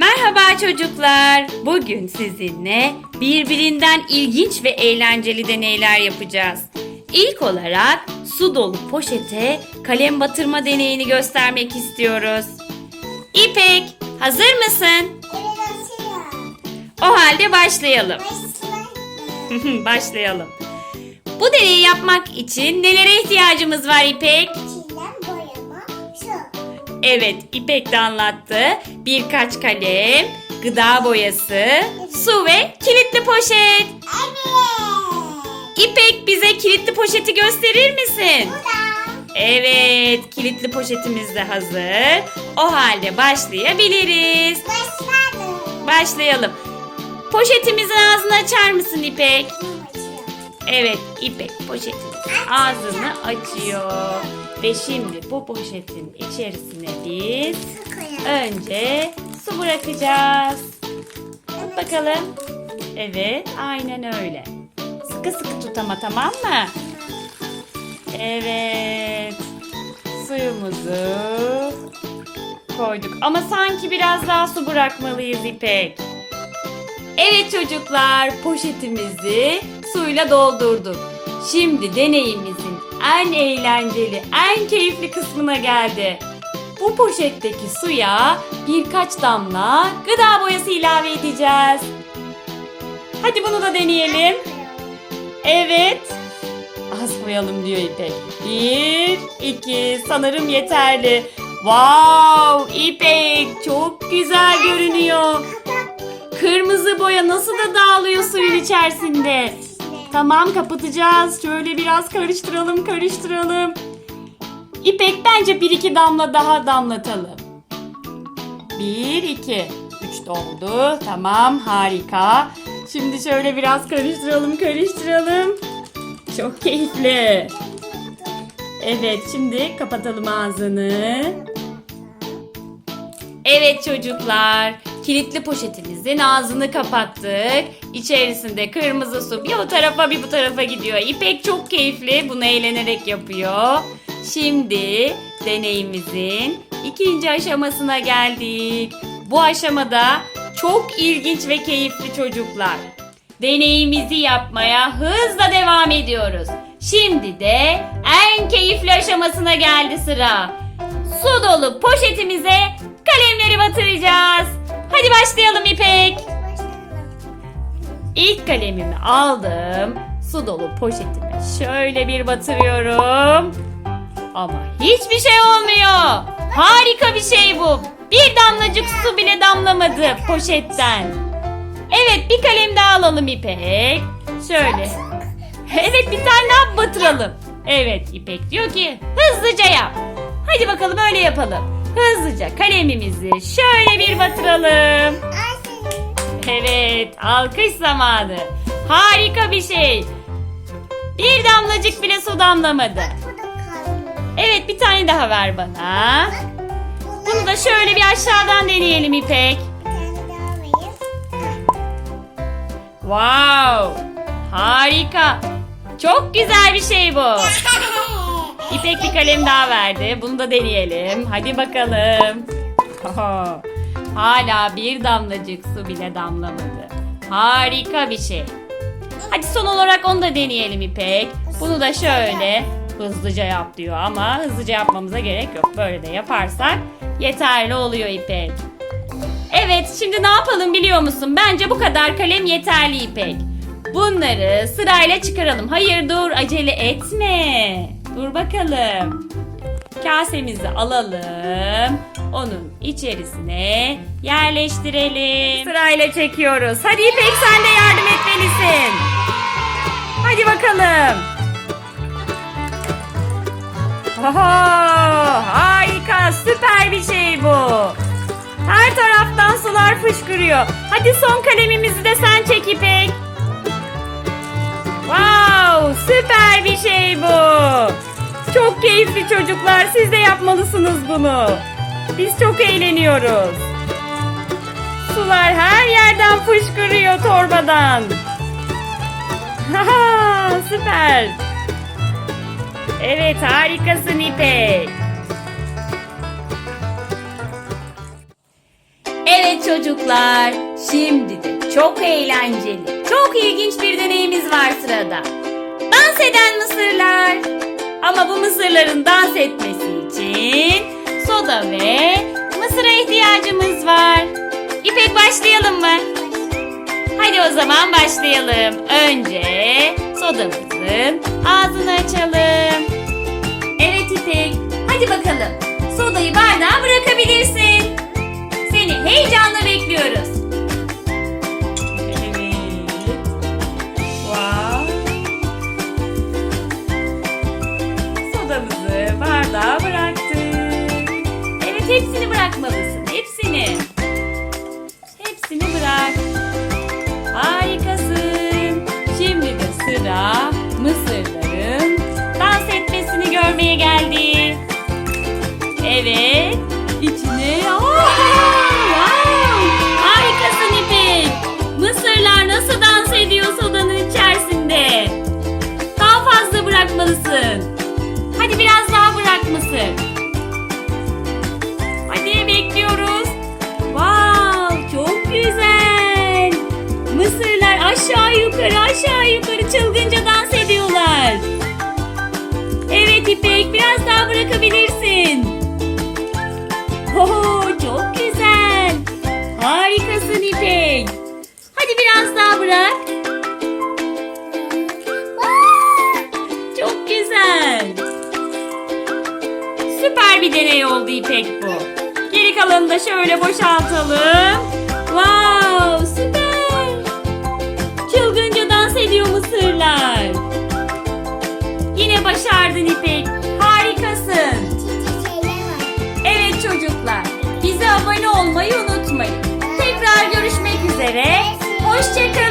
Merhaba çocuklar. Bugün sizinle birbirinden ilginç ve eğlenceli deneyler yapacağız. İlk olarak su dolu poşete kalem batırma deneyini göstermek istiyoruz. İpek, hazır mısın? Evet. O halde başlayalım. Başlayalım. başlayalım. Bu deneyi yapmak için nelere ihtiyacımız var İpek? Evet, İpek de anlattı. Birkaç kalem, gıda boyası, su ve kilitli poşet. Evet. İpek bize kilitli poşeti gösterir misin? Evet, kilitli poşetimiz de hazır. O halde başlayabiliriz. Başladım. Başlayalım. Poşetimizin ağzını açar mısın İpek? Evet, İpek poşetin ağzını açıyor. Ve şimdi bu poşetin içerisine biz önce su bırakacağız. Tut bakalım. Evet, aynen öyle. Sıkı sıkı tut ama tamam mı? Evet. Suyumuzu koyduk. Ama sanki biraz daha su bırakmalıyız İpek. Evet çocuklar, poşetimizi suyla doldurduk. Şimdi deneyimizin en eğlenceli, en keyifli kısmına geldi. Bu poşetteki suya birkaç damla gıda boyası ilave edeceğiz. Hadi bunu da deneyelim. Evet. Az koyalım diyor İpek. Bir, iki, sanırım yeterli. Wow, İpek çok güzel görünüyor. Kırmızı boya nasıl da dağılıyor suyun içerisinde. Tamam kapatacağız. Şöyle biraz karıştıralım karıştıralım. İpek bence bir iki damla daha damlatalım. Bir iki. Üç doldu. Tamam harika. Şimdi şöyle biraz karıştıralım karıştıralım. Çok keyifli. Evet şimdi kapatalım ağzını. Evet çocuklar, kilitli poşetimizin ağzını kapattık. İçerisinde kırmızı su bir o tarafa bir bu tarafa gidiyor. İpek çok keyifli, bunu eğlenerek yapıyor. Şimdi deneyimizin ikinci aşamasına geldik. Bu aşamada çok ilginç ve keyifli çocuklar. Deneyimizi yapmaya hızla devam ediyoruz. Şimdi de en keyifli aşamasına geldi sıra. Su dolu poşetimize kalemleri batıracağız. Hadi başlayalım İpek. İlk kalemimi aldım. Su dolu poşetime şöyle bir batırıyorum. Ama hiçbir şey olmuyor. Harika bir şey bu. Bir damlacık su bile damlamadı poşetten. Evet bir kalem daha alalım İpek. Şöyle. Evet bir tane daha batıralım. Evet İpek diyor ki hızlıca yap. Hadi bakalım öyle yapalım. Hızlıca kalemimizi şöyle bir batıralım. Evet alkış zamanı. Harika bir şey. Bir damlacık bile su damlamadı. Evet bir tane daha ver bana. Bunu da şöyle bir aşağıdan deneyelim İpek. Wow! Harika. Çok güzel bir şey bu. İpek bir kalem daha verdi. Bunu da deneyelim. Hadi bakalım. Oho. Hala bir damlacık su bile damlamadı. Harika bir şey. Hadi son olarak onu da deneyelim İpek. Bunu da şöyle hızlıca yap diyor ama hızlıca yapmamıza gerek yok. Böyle de yaparsak yeterli oluyor İpek. Evet şimdi ne yapalım biliyor musun? Bence bu kadar kalem yeterli İpek. Bunları sırayla çıkaralım. Hayır dur acele etme. Dur bakalım. Kasemizi alalım. Onun içerisine yerleştirelim. Sırayla çekiyoruz. Hadi İpek sen de yardım etmelisin. Hadi bakalım. Oho, harika süper bir şey bu. Her taraftan sular fışkırıyor. Hadi son kalemimizi de sen çek İpek. Wow, süper bir şey bu. Çok keyifli çocuklar. Siz de yapmalısınız bunu. Biz çok eğleniyoruz. Sular her yerden fışkırıyor torbadan. Haha, süper. Evet, harikasın İpek. Evet çocuklar, şimdi de çok eğlenceli, çok ilginç bir deneyimiz var sırada. Dans eden mısırlar. Ama bu mısırların dans etmesi için soda ve mısıra ihtiyacımız var. İpek başlayalım mı? Hadi o zaman başlayalım. Önce sodamızın ağzını açalım. Evet İpek, hadi bakalım. Sodayı bardağa bırakabilirsin. Seni heyecanla bekliyoruz. Bırakmalısın. Hepsini. Hepsini bırak. Harikasın. Şimdi de sıra mısırların dans etmesini görmeye geldi. Evet. Bir deney oldu İpek bu. Geri kalanını da şöyle boşaltalım. Wow süper. Çılgınca dans ediyor mısırlar. Yine başardın İpek. Harikasın. Evet çocuklar. Bize abone olmayı unutmayın. Tekrar görüşmek üzere. Hoşçakalın.